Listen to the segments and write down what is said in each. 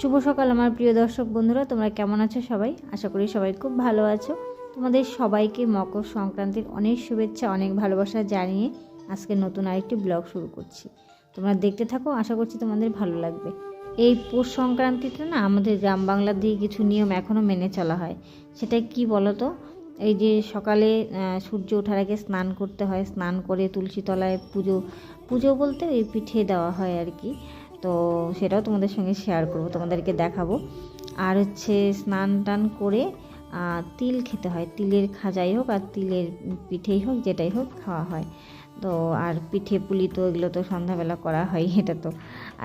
শুভ সকাল আমার প্রিয় দর্শক বন্ধুরা, তোমরা কেমন আছো সবাই? আশা করি সবাই খুব ভালো আছো। তোমাদের সবাইকে মকর সংক্রান্তির অনেক শুভেচ্ছা, অনেক ভালোবাসা জানিয়ে আজকে নতুন আরেকটি ব্লগ শুরু করছি। তোমরা দেখতে থাকো, আশা করছি তোমাদের ভালো লাগবে। এই পৌষ সংক্রান্তিতে না আমাদের গ্রাম বাংলার দিকে কিছু নিয়ম এখনও মেনে চলা হয়। সেটা কি বলো তো এই যে সকালে সূর্য ওঠার আগে স্নান করতে হয়। স্নান করে তুলসী তলায় পুজো পুজো বলতে ওই পিঠে দেওয়া হয় আর কি। তো সেটাও তোমাদের সঙ্গে শেয়ার করব, তোমাদেরকে দেখাবো। আর হচ্ছে স্নান টান করে তিল খেতে হয়। তিলের খাজাই হোক আর তিলের পিঠেই হোক, যেটাই হোক, খাওয়া হয়। তো আর পিঠে পুলি তো এগুলো তো সন্ধ্যাবেলা করা হয়, এটা তো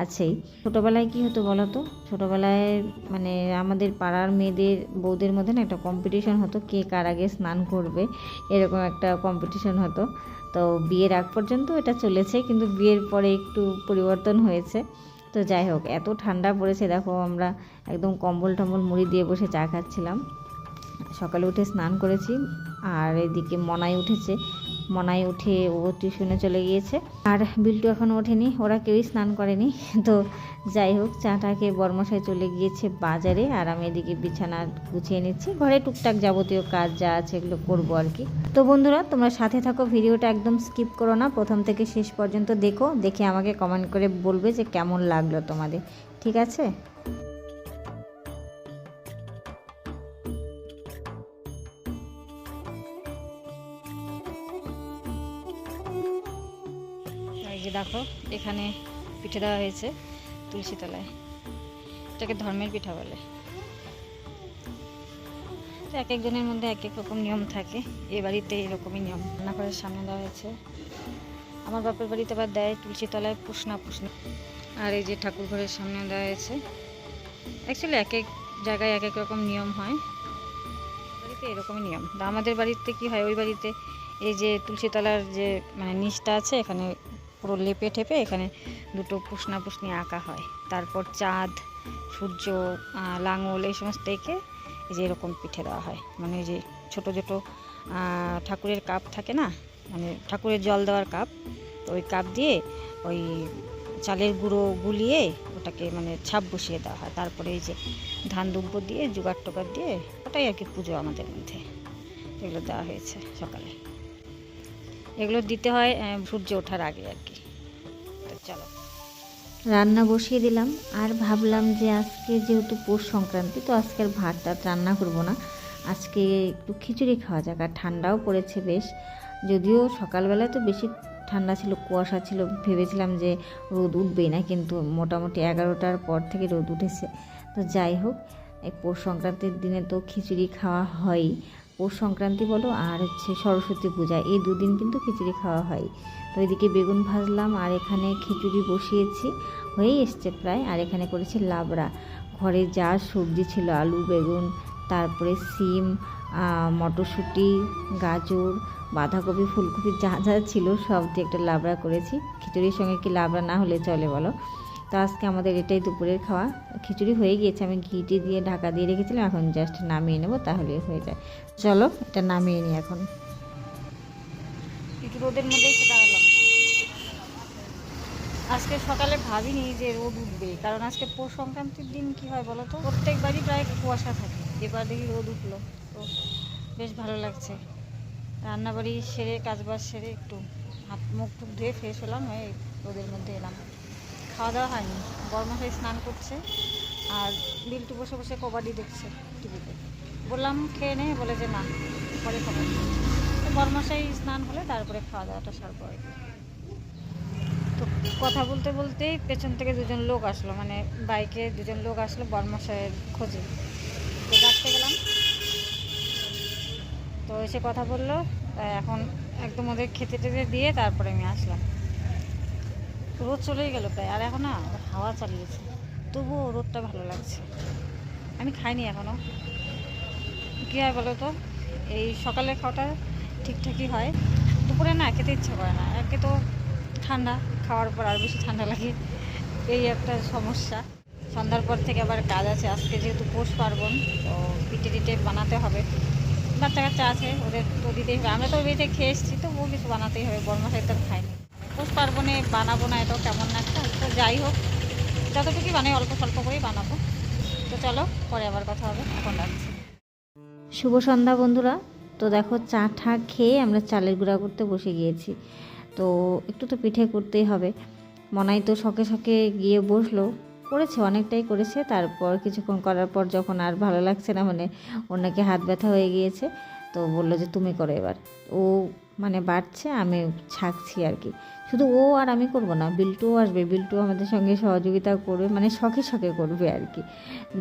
আছেই। ছোটোবেলায় কি হতো বলো তো? ছোটোবেলায় মানে আমাদের পাড়ার মেয়েদের, বউদের মধ্যে না একটা কম্পিটিশন হতো কে কার আগে স্নান করবে, এরকম একটা কম্পিটিশন হতো। তো বিয়ের আগ পর্যন্ত এটা চলেছে, কিন্তু বিয়ের পরে একটু পরিবর্তন হয়েছে। তো যাই হোক, এত ঠান্ডা পড়েছে, দেখো আমরা একদম কম্বল টম্বল মুড়ি দিয়ে বসে চা খাচ্ছিলাম। সকালে উঠে স্নান করেছি, আর এদিকে মনাই উঠেছে। মনাই উঠে, ও টিউশনে চলে গিয়েছে। আর বিল্টু এখনও ওঠেনি, ওরা কেউই স্নান করেনি। তো যাই হোক, চাটাকে বর্মশাই চলে গিয়েছে বাজারে, আর আমি এদিকে বিছানা গুছিয়ে নিচ্ছি। ঘরে টুকটাক যাবতীয় কাজ যা আছে এগুলো করব আর কি। তো বন্ধুরা, তোমরা সাথে থাকো, ভিডিওটা একদম স্কিপ করো না, প্রথম থেকে শেষ পর্যন্ত দেখো, দেখে আমাকে কমেন্ট করে বলবে যে কেমন লাগল তোমাদের, ঠিক আছে? যে দেখো, এখানে পিঠে দেওয়া হয়েছে তুলসী তলায়। এটাকে ধর্মের পিঠা বলে। তো এক একজনের মধ্যে এক এক রকম নিয়ম থাকে। এ বাড়িতে এরকমই নিয়ম। রান্নাঘরের সামনে দেওয়া হয়েছে। আমার বাপের বাড়িতে আবার দেয় তুলসী তলায় পুষনা পুষনা। আর এই যে ঠাকুর ঘরের সামনে দেওয়া হয়েছে। অ্যাকচুয়ালি এক এক জায়গায় এক এক রকম নিয়ম হয়। বাড়িতে এরকমই নিয়ম। আমাদের বাড়িতে কি হয়? ওই বাড়িতে এই যে তুলসীতলার যে মানে নিচটা আছে, এখানে পুরো লেপে ঠেপে এখানে দুটো পুষনা পুষনি আঁকা হয়। তারপর চাঁদ, সূর্য লাঙল এই সমস্ত এঁকে এই যে এরকম পিঠে দেওয়া হয়। মানে এই যে ছোটো ছোটো ঠাকুরের কাপ থাকে না? মানে ঠাকুরের জল দেওয়ার কাপ। তো ওই কাপ দিয়ে ওই চালের গুঁড়ো গুলিয়ে ওটাকে মানে ছাপ বসিয়ে দেওয়া হয়। তারপরে এই যে ধান দুব্য দিয়ে, জোগাড় টোগাড় দিয়ে ওটাই আর কি পুজো আমাদের মধ্যে। এগুলো দেওয়া হয়েছে সকালে। এগুলো দিতে হয় সূর্য ওঠার আগে আর কি। চলো। রান্না বসিয়ে দিলাম, আর ভাবলাম যে আজকে যেহেতু পৌষ সংক্রান্তি, তো আজকের ভাত টাত রান্না করব না। আজকে একটু খিচুড়ি খাওয়া যাক, আর ঠান্ডাও পড়েছে বেশ। যদিও সকালবেলায় তো বেশি ঠান্ডা ছিল, কুয়াশা ছিল, ভেবেছিলাম যে রোদ উঠবেই না, কিন্তু মোটামুটি এগারোটার পর থেকে রোদ উঠেছে। তো যাই হোক, এই পৌষ সংক্রান্তির দিনে তো খিচুড়ি খাওয়া হয়ই। পৌষ সংক্রান্তি বলো আর হচ্ছে সরস্বতী পূজা, এই দুদিন কিন্তু খিচুড়ি খাওয়া হয়। তো এদিকে বেগুন ভাজলাম আর এখানে খিচুড়ি বসিয়েছি, হয়েই এসছে প্রায়। আর এখানে করেছি লাবড়া। ঘরে যা সবজি ছিল, আলু, বেগুন, তারপরে সিম মটরশুঁটি, গাজর, বাঁধাকপি, ফুলকপি যা যা ছিল সব দিয়ে একটা লাবড়া করেছি। খিচুড়ির সঙ্গে কি লাবড়া না হলে চলে বলো। তো আজকে আমাদের এটাই দুপুরের খাওয়া। খিচুড়ি হয়ে গিয়েছে, আমি ঘিটি দিয়ে ঢাকা দিয়ে রেখেছিলাম, এখন জাস্ট নামিয়ে নেব, তাহলে হয়ে যায়। চলো, এটা নামিয়ে নিই এখন। রোদের মধ্যে আজকে সকালে ভাবিনি যে রোদ উঠবে, কারণ আজকে পৌষ সংক্রান্তির দিন কি হয় বলো তো? প্রত্যেকবারই প্রায় কুয়াশা থাকে এবার দেখি রোদ উঠল। তো বেশ ভালো লাগছে। রান্নাবাড়ি সেরে, কাজবাজ সেরে একটু হাত মুখ টুক ধুয়ে ফ্রেশ হলাম, হয়ে রোদের মধ্যে এলাম। খাওয়া দাওয়া হয়নি। বর্মশাই স্নান করছে আর বিলটু বসে বসে কবাডি দেখছে টিভিতে। বললাম, খেয়ে নে। বলে যে, না। পরে খাব তো বর্মশাই স্নান হলে তারপরে খাওয়া দাওয়াটা সারবো আর কি। তো কথা বলতে বলতেই পেছন থেকে দুজন লোক আসলো। মানে বাইকে দুজন লোক আসলো বর্মশাইয়ের খোঁজে। তো ডাকতে গেলাম। তো এসে কথা বলল। এখন একদম ওদের খেতে টেতে দিয়ে তারপরে আমি আসলাম। রোদ চলেই গেল প্রায়, আর এখন না হাওয়া চালিয়েছে। তবুও রোদটা ভালো লাগছে। আমি খাইনি এখনও কী হয় বলো তো? এই সকালে খাওয়াটা ঠিকঠাকই হয়। দুপুরে না খেতে ইচ্ছা করে না। একে তো ঠান্ডা, খাওয়ার পর আর বেশি ঠান্ডা লাগে। এই একটা সমস্যা। সন্ধ্যার পর থেকে আবার কাজ আছে। আজকে যেহেতু পৌষ পার্বণ, তো পিঠে টিটে বানাতে হবে। বাচ্চা কাচ্চা আছে, ওদের তো দিতেই হবে। আমরা তো বেঁচে খেয়ে এসেছি তো ও কিছু বানাতেই হবে। বর্মা খাইনি তো পৌষ পার্বণে বানাবো না, এটাও কেমন না একটা। তো যাই হোক যতটুকুই বানাই অল্প স্বল্প করেই বানাবো। তো চলো, পরে আবার কথা হবে। এখন রাখছি। শুভ সন্ধ্যা বন্ধুরা। তো দেখো, চা ঠা খেয়ে আমরা চালের গুঁড়া করতে বসে গিয়েছি। তো একটু তো পিঠে করতেই হবে। মনাই তো শখে শখে গিয়ে বসল। করেছে, অনেকটাই করেছে। তারপর কিছুক্ষণ করার পর যখন আর ভালো লাগছে না মানে ওর নাকি হাত ব্যথা হয়ে গিয়েছে, তো বলল যে তুমি করো এবার। ও মানে বাড়ছে, আমি ছাকছি আর কি। শুধু ও আর আমি করব না, বিল্টুও আসবে। বিল্টু আমাদের সঙ্গে সহযোগিতা করবে মানে শখে শখে করবে আর কি।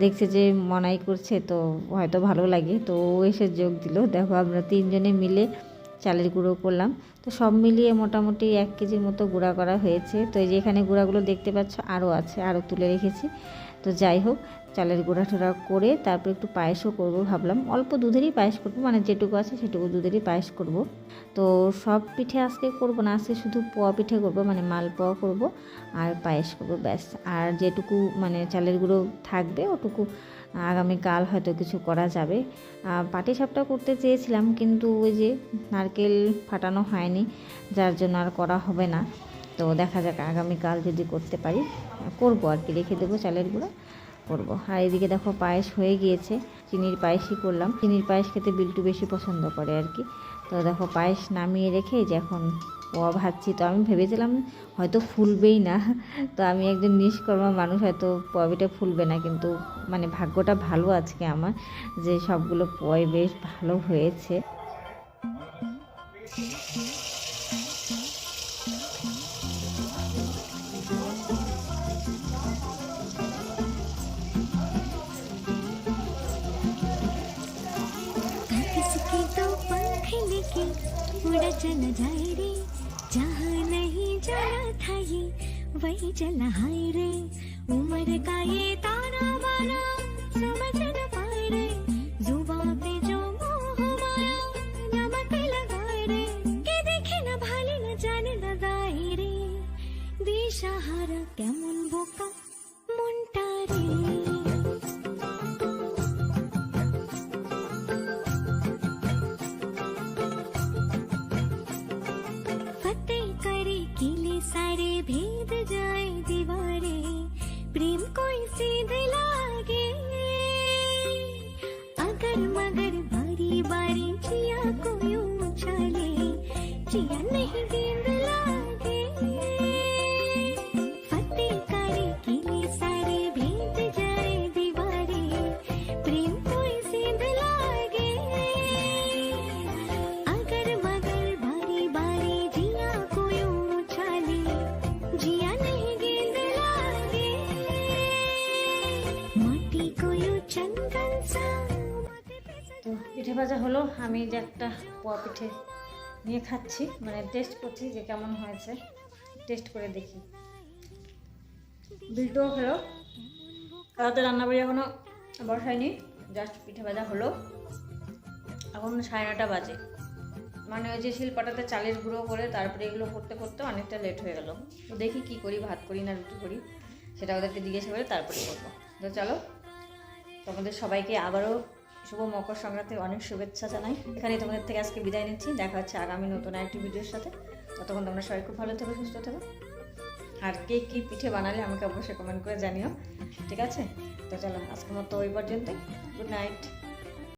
দেখছে যে মনাই করছে, তো হয়তো ভালো লাগে। তো ও এসে যোগ দিল। দেখো আমরা তিনজনে মিলে চালের গুঁড়ো করলাম। তো সব মিলিয়ে মোটামুটি এক কেজির মতো গুঁড়া করা হয়েছে। তো এই যে এখানে গুঁড়াগুলো দেখতে পাচ্ছ, আরও আছে, আরও তুলে রেখেছি। তো যাই হোক, চালের গুঁড়া টুড়া করে তারপর একটু পায়েসও করব ভাবলাম। অল্প দুধেরই পায়েস করব মানে যেটুকু আছে সেটুকু দুধেরই পায়েস করব। তো সব পিঠে আজকে করব না, আজকে শুধু পোয়া পিঠে করব মানে মাল পোয়া করব আর পায়েস করব, ব্যাস। আর যেটুকু মানে চালের গুঁড়ো থাকবে ওটুকু আগামীকাল হয়তো কিছু করা যাবে। পাটি সাপটা করতে চেয়েছিলাম, কিন্তু ওই যে নারকেল ফাটানো হয়নি, যার জন্য আর করা হবে না। তো দেখা যাক আগামীকাল যদি করতে পারি, করব আর কি। রেখে দেবো চালের গুঁড়ো, করব। আর এদিকে দেখো পায়েস হয়ে গিয়েছে, চিনির পায়েসই করলাম। চিনির পায়েস খেতে বিল্টু বেশি পছন্দ করে আর কি। তো দেখো পায়েস নামিয়ে রেখে যে এখন পোয়া ভাজছি। তো আমি ভেবেছিলাম হয়তো ফুলবেই না। তো আমি একজন নিষ্কর্মা মানুষ, হয়তো পোয়াবিটা ফুলবে না। কিন্তু মানে ভাগ্যটা ভালো আজকে আমার, যে সবগুলো পোয়াই বেশ ভালো হয়েছে। पंख लेके उड़ा चला जाए रे जहाँ नहीं जाना था ये वही चला हाय रे उम्र का ये ताना बाना समझ न पाए रे जुबा पे जो मोह माया नमक लगाए रे के देखे न भाले न जाने न दाए रे দিশাহারা কেমন বোকা सारे भेद जाए दीवारे, प्रेम कोई सीध लागे अगर मगर बारी बारी जिया को यूँ उछाले जिया नहीं गेंद পিঠে ভাজা হলো, আমি যে একটা পোয়া পিঠে নিয়ে খাচ্ছি মানে টেস্ট করছি যে কেমন হয়েছে। টেস্ট করে দেখি। বিল্টুও খেলো রাতে রান্নাবাড়ি এখনও বসায়নি জাস্ট পিঠে ভাজা হলো। এখন সাড়ে নটা বাজে। মানে ওই যে শিলপাটাতে চালের গুঁড়ো করে তারপরে এগুলো করতে করতে অনেকটা লেট হয়ে গেল। তো দেখি কি করি, ভাত করি না রুটি করি, সেটা ওদেরকে জিজ্ঞাসা করে তারপরে করব। তো চলো, তোমাদের সবাইকে আবারও শুভ মকর সংক্রান্তির অনেক শুভেচ্ছা জানাই। এখানে তোমাদের থেকে আজকে বিদায় নিচ্ছি। দেখা হচ্ছে আগামী নতুন আরেকটি ভিডিওর সাথে। ততক্ষণ তোমরা সবাই খুব ভালো থেকো, সুস্থ থেকো। আর কে কী পিঠে বানালে আমাকে অবশ্যই কমেন্ট করে জানিও। ঠিক আছে? তো চলো, আজকের মতো ওই পর্যন্তই। Good night